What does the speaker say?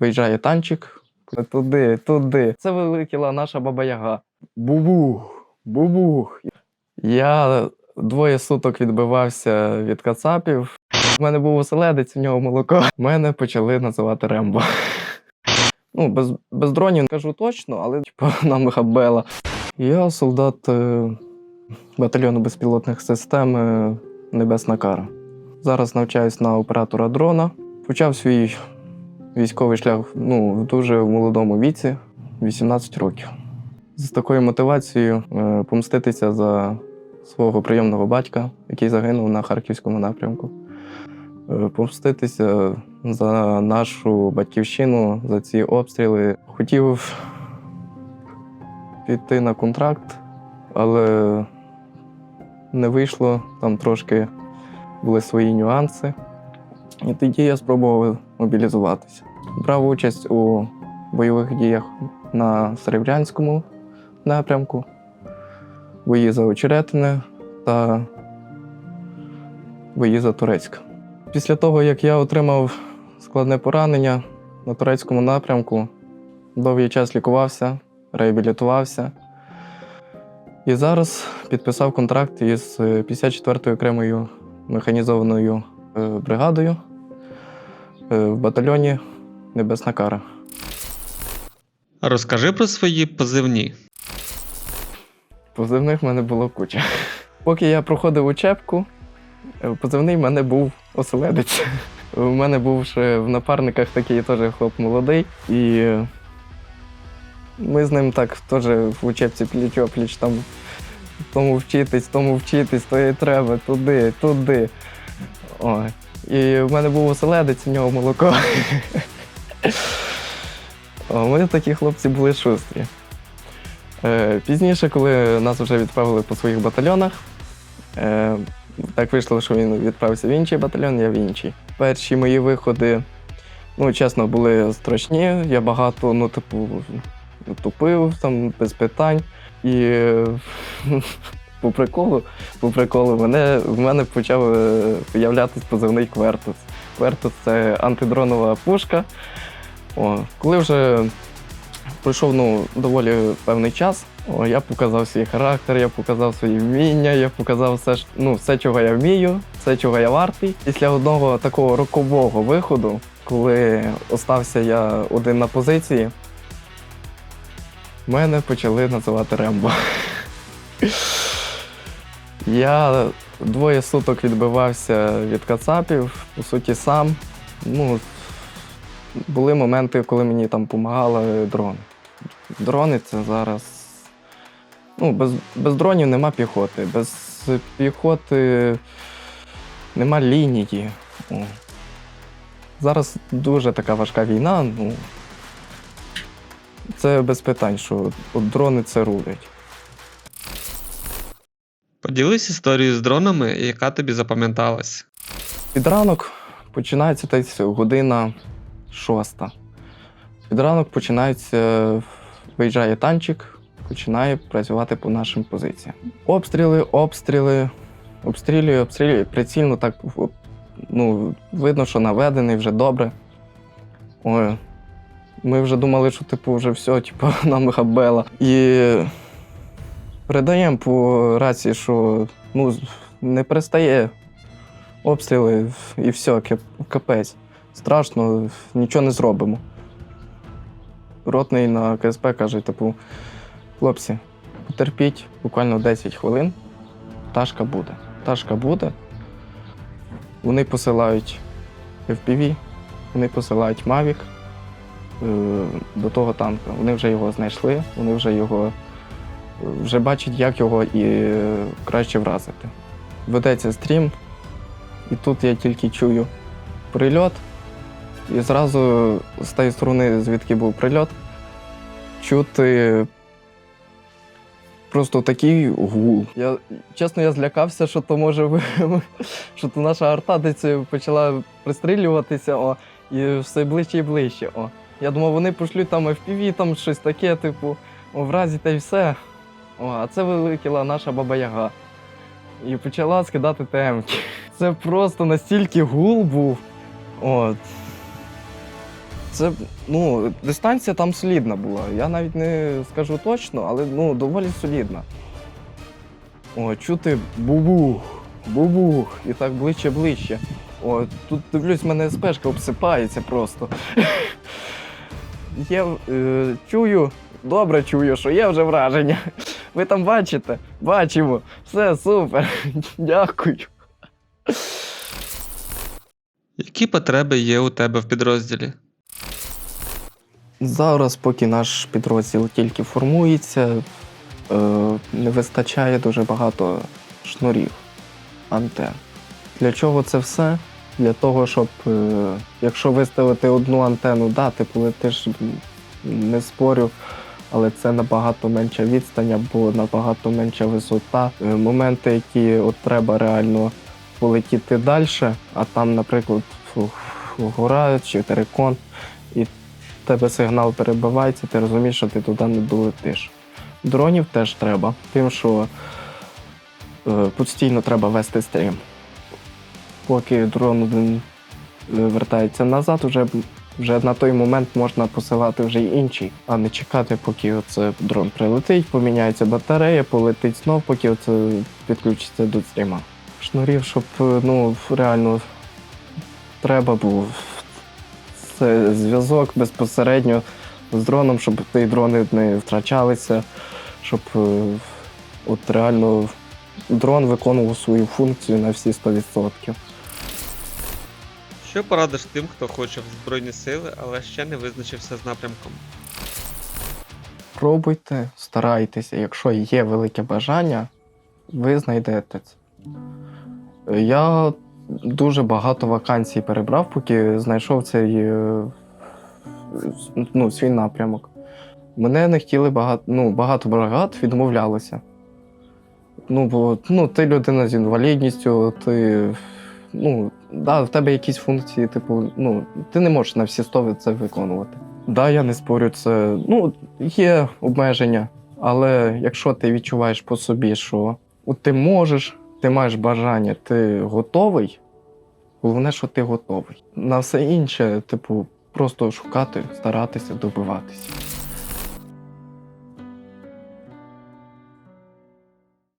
виїжджає танчик. Туди, туди. Це вилетіла наша баба Яга. Бубух, бубух. Я двоє суток відбивався від кацапів. У мене був оселедець, в нього молоко. Мене почали називати Рембо. Ну, без, без дронів кажу точно, але типу, нам габела. Я солдат е, батальйону безпілотних систем е, Небесна Кара. Зараз навчаюсь на оператора дрона. Почав свій військовий шлях ну, в дуже молодому віці 18 років. З такою мотивацією е, помститися за свого прийомного батька, який загинув на харківському напрямку. Е, Помститися за нашу батьківщину, за ці обстріли. Хотів піти на контракт, але не вийшло. Там трошки були свої нюанси. І тоді я спробував мобілізуватися. Брав участь у бойових діях на Серебрянському напрямку, бої за Очеретине та бої за Турецьк. Після того, як я отримав складне поранення на турецькому напрямку, довгий час лікувався, реабілітувався. І зараз підписав контракт із е, 54-ю окремою механізованою бригадою е, в батальйоні Небесна Кара. Розкажи про свої позивні. Позивних в мене було куча. Поки я проходив учебку, е, позивний в мене був оселедець. У мене був ще в напарниках такий теж хлоп молодий, і е, ми з ним так теж в учебці пліч опліч там тому вчитись, тому вчитись, то і треба, туди, туди. Ой. І в мене був оселедець, в нього молоко. О, ми такі хлопці були шустрі. Е, Пізніше, коли нас вже відправили по своїх батальйонах, е, так вийшло, що він відправився в інший батальйон, я в інший. Перші мої виходи, ну, чесно, були страшні. Я багато, ну, типу, тупив там без питань. І по приколу, по приколу, мене, в мене почав е, появлятись позивний Квертус. Квертус це антидронова пушка. О, коли вже пройшов ну, доволі певний час. О, я показав свій характер, я показав свої вміння, я показав все, ну, все, чого я вмію, все, чого я вартий. Після одного такого рокового виходу, коли остався я один на позиції, мене почали називати Рембо. Я двоє суток відбивався від кацапів, по суті, сам. Ну, були моменти, коли мені там допомагали дрони. Дрони це зараз. Ну, без, без дронів нема піхоти, без піхоти нема лінії. О. Зараз дуже така важка війна. Ну, це без питань, що от дрони це рулять. Поділись історією з дронами, яка тобі запам'яталась. Під ранок починається десь година шоста. Під ранок починається, виїжджає танчик, починає працювати по нашим позиціям. Обстріли, обстріли, обстрілює, обстрілює. Прицільно так ну, видно, що наведений вже добре. Ой, ми вже думали, що типу вже все, типу, нам габела. І передаємо по рації, що ну, не перестає обстріли і все, капець. Страшно, нічого не зробимо. Ротний на КСП каже, типу, хлопці, потерпіть буквально 10 хвилин, пташка буде. Пташка буде. Вони посилають FPV, вони посилають Mavic е, до того танка. Вони вже його знайшли, вони вже його вже бачать, як його і е, краще вразити. Ведеться стрім, і тут я тільки чую прильот, і зразу з тієї сторони, звідки був прильот, чути просто такий гул. Я, чесно, я злякався, що то може що то наша арта десь почала пристрілюватися, о, і все ближче і ближче. О. Я думав, вони пошлють там FPV, там щось таке, типу, о, вразі та й все. О, а це вилетіла наша баба Яга. І почала скидати темки. Це просто настільки гул був. От. Це ну, дистанція там солідна була. Я навіть не скажу точно, але ну, доволі солідна. О, чути бубух, бубух, і так ближче ближче. О, тут дивлюсь, мене спешка обсипається просто. Є, е, чую, добре чую, що є вже враження. Ви там бачите? Бачимо. Все супер. Дякую. Які потреби є у тебе в підрозділі? Зараз, поки наш підрозділ тільки формується, е, не вистачає дуже багато шнурів, антен. Для чого це все? Для того, щоб е, якщо виставити одну антенну, да, ти полетиш, не спорю, але це набагато менша відстань або набагато менша висота. Е, Моменти, які от треба реально полетіти далі, а там, наприклад, гора чи терикон, і тебе сигнал перебивається, ти розумієш, що ти туди не долетиш. Дронів теж треба, тим, що е, постійно треба вести стрім. Поки дрон е, вертається назад, вже, вже на той момент можна посилати вже й інший, а не чекати, поки оце дрон прилетить, поміняється батарея, полетить знов, поки оце підключиться до стріма. Шнурів, щоб е, ну, реально треба був це зв'язок безпосередньо з дроном, щоб ті дрони не втрачалися, щоб е, от реально дрон виконував свою функцію на всі 100%. Що порадиш тим, хто хоче в Збройні сили, але ще не визначився з напрямком? Пробуйте, старайтеся, якщо є велике бажання, ви знайдете це. Я дуже багато вакансій перебрав, поки знайшов цей е, ну, свій напрямок. Мене не хотіли багато, ну, багато бригад відмовлялися. Ну, бо ну, ти людина з інвалідністю, ти. Ну, да, в тебе якісь функції, типу, ну, ти не можеш на всі 100 це виконувати. Да, я не спорю, це ну, є обмеження, але якщо ти відчуваєш по собі, що от ти можеш, ти маєш бажання, ти готовий, головне, що ти готовий. На все інше, типу, просто шукати, старатися, добиватися.